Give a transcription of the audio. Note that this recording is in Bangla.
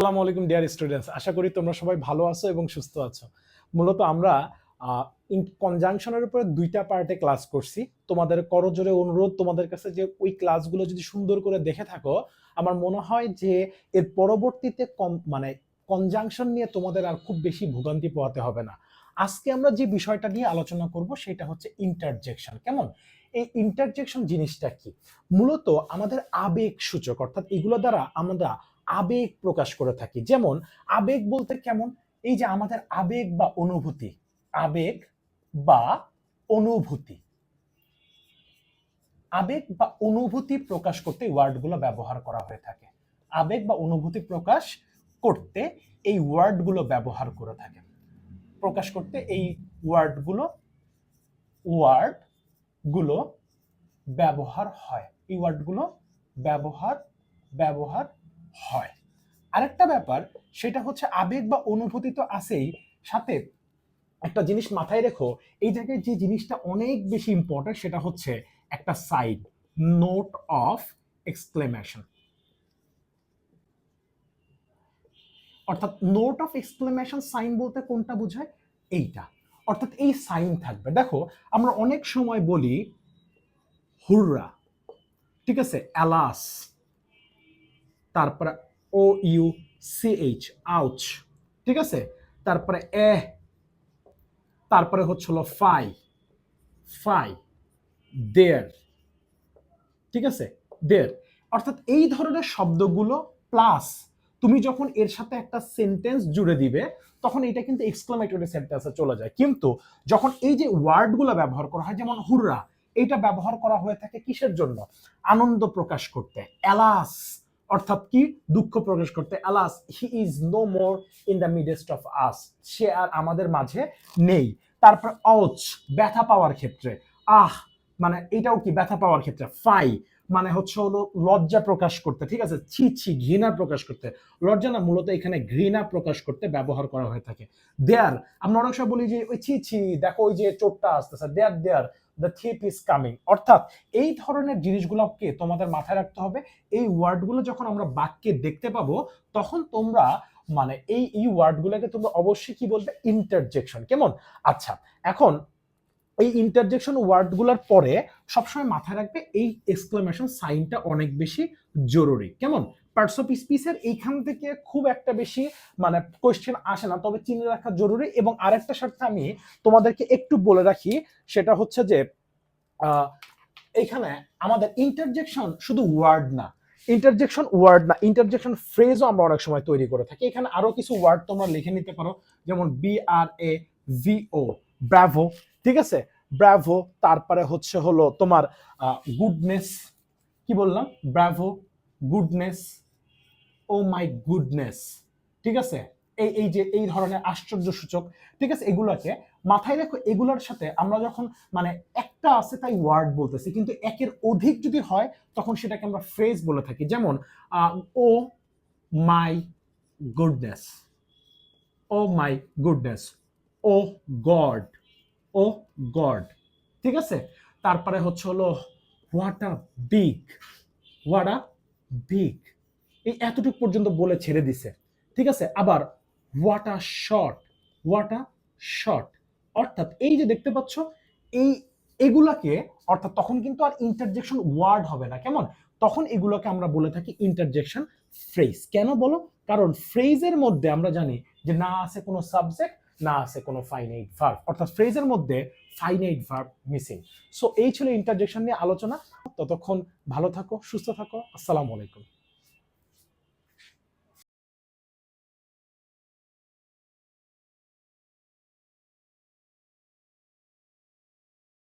আসসালামু আলাইকুম ডিয়ার স্টুডেন্টস আশা করি তোমরা সবাই ভালো আছো এবং সুস্থ আছো। মূলত আমরা কনজাংশনের উপরে দুইটা পার্টে ক্লাস করছি। তোমাদের করজোরে অনুরোধ, তোমাদের কাছে যে ওই ক্লাসগুলো যদি সুন্দর করে দেখে থাকো, আমার মনে হয় যে এর পরবর্তীতে কম মানে কনজাংশন নিয়ে তোমাদের আর খুব বেশি ভোগান্তি পোহাতে হবে না। আজকে আমরা যে বিষয়টা নিয়ে আলোচনা করব, সেটা হচ্ছে ইন্টারজেকশন কেমন? এই ইন্টারজেকশন জিনিসটা কি? মূলত আমাদের আবেগ সূচক অর্থাৎ এগুলো দ্বারা আমরা আবেগ প্রকাশ করে থাকি। যেমন, আবেগ বলতে কেমন? এই যে আমাদের আবেগ বা অনুভূতি। আবেগ বা অনুভূতি। আবেগ বা অনুভূতি প্রকাশ করতে ওয়ার্ডগুলো ব্যবহার করা হয়ে থাকে। আবেগ বা অনুভূতি প্রকাশ করতে এই ওয়ার্ডগুলো ব্যবহার করে থাকে। প্রকাশ করতে এই ওয়ার্ডগুলো ওয়ার্ডগুলো ব্যবহার হয়। এই ওয়ার্ডগুলো ব্যবহার ব্যবহার হয়। আরেকটা ব্যাপার, সেটা হচ্ছে আবেগ বা অনুভূতি তো আছেই। সাথে একটা জিনিস মাথায় রেখো, এই জায়গায় যে জিনিসটা অনেক বেশি ইম্পর্টেন্ট সেটা হচ্ছে একটা সাইড নোট অফ এক্সক্লেমেশন অর্থাৎ নোট অফ এক্সক্লেমেশন সাইন বলতে কোনটা বোঝায়? এইটা। অর্থাৎ এই সাইন থাকবে। দেখো, আমরা অনেক সময় বলি, হুররা। ঠিক আছে? অ্যালাস তারপরে O U C H ouch ঠিক আছে? তারপরে এ, তারপরে হচ্ছে হলো ফাই ফাই দেয়ার ঠিক আছে? দেয়ার অর্থাৎ এই ধরনের শব্দগুলো প্লাস তুমি যখন এর সাথে একটা সেন্টেন্স জুড়ে দিবে, তখন এটা কিন্তু এক্সক্লামেটরি সেন্টেন্সে চলে যায়। কিন্তু যখন এই যে ওয়ার্ডগুলো ব্যবহার করা হয়, যেমন হুররা এটা ব্যবহার করা হয়ে থাকে কিসের জন্য? আনন্দ প্রকাশ করতে অ্যালাস অর্থাৎ কি? দুঃখ প্রকাশ করতে। Alas he is no more in the midst of us say আর আমাদের মাঝে নেই। তারপর অচ ব্যথা পাওয়ার ক্ষেত্রে। আহ মানে এটাও কি? ব্যথা পাওয়ার ক্ষেত্রে। ফাই মানে হচ্ছে হলো লজ্জা প্রকাশ করতে, ঠিক আছে? ছি ছি, ঘৃণা প্রকাশ করতে। লজ্জা না, মূলত এখানে ঘৃণা প্রকাশ করতে ব্যবহার করা হয়ে থাকে। দেয়ার আমরা অনেক সময় বলি যে, ওই ছি ছি, দেখো ওই যে চোটটা আসতেছে। There there the thief is coming অর্থাৎ এই ধরনের জিনিসগুলোকে তোমাদের মাথায় রাখতে হবে। এই ওয়ার্ডগুলো যখন আমরা বাক্যে দেখতে পাবো, তখন তোমরা মানে এই এই ওয়ার্ডগুলোকে তোমরা অবশ্যই কি বলবে? ইন্টারজেকশন কেমন? আচ্ছা এখন এই ইন্টারজেকশন ওয়ার্ডগুলোর পরে সবসময় মাথায় রাখবে এই এক্সক্লেমেশন সাইনটা অনেক বেশি জরুরি। কেমন? পার্টস অফ স্পিচের এইখান থেকে খুব একটা বেশি মানে কোয়েশ্চেন আসে না, তবে চিনে রাখা জরুরি এবং আরেকটা সাথে আমি তোমাদেরকে একটু বলে রাখি, সেটা হচ্ছে যে এখানে আমাদের ইন্টারজেকশন শুধু ওয়ার্ড না ইন্টারজেকশন ওয়ার্ড না ইন্টারজেকশন ফ্রেজও আমরা অনেক সময় তৈরি করে থাকি। এখানে আরও কিছু ওয়ার্ড তোমরা লিখে নিতে পারো, যেমন B R A V O bravo ঠিক আছে? ব্রাভো তারপরে হচ্ছে হলো তোমার গুডনেস কি বললাম? Bravo goodness oh my goodness ঠিক আছে? এই এই যে, এই ধরনের আশ্চর্য সূচক, ঠিক আছে? এগুলোকে মাথায় রেখো, এগুলোর সাথে আমরা যখন মানে একটা আছে তাই ওয়ার্ড বলতেছি, কিন্তু একের অধিক যদি হয়, তখন সেটাকে আমরা ফ্রেজ বলে থাকি। যেমন ও my goodness oh my goodness oh god oh god. ঠিক আছে? তারপরে হচ্ছে হলো what a big what a big এই এতটুকু পর্যন্ত বলে ছেড়ে দিছে। ঠিক আছে? আবার what a short what a short অর্থাৎ এই যে দেখতে পাচ্ছ, এই এগুলাকে, অর্থাৎ তখন কিন্তু আর ইন্টারজেকশন ওয়ার্ড হবে না। কেমন? তখন এগুলোকে আমরা বলে থাকি ইন্টারজেকশন ফ্রেজ কেন বলো? কারণ ফ্রেজের মধ্যে আমরা জানি যে না আছে কোনো সাবজেক্ট না আছে কোনো ফাইনাইট ভার্ব অর্থাৎ ফ্রেজের মধ্যে ফাইনাইট ভার্ব মিসিং সো এই ছিল ইন্টারজেকশন নিয়ে আলোচনা। ততক্ষণ ভালো থাকো, সুস্থ থাকো। আসসালামু আলাইকুম।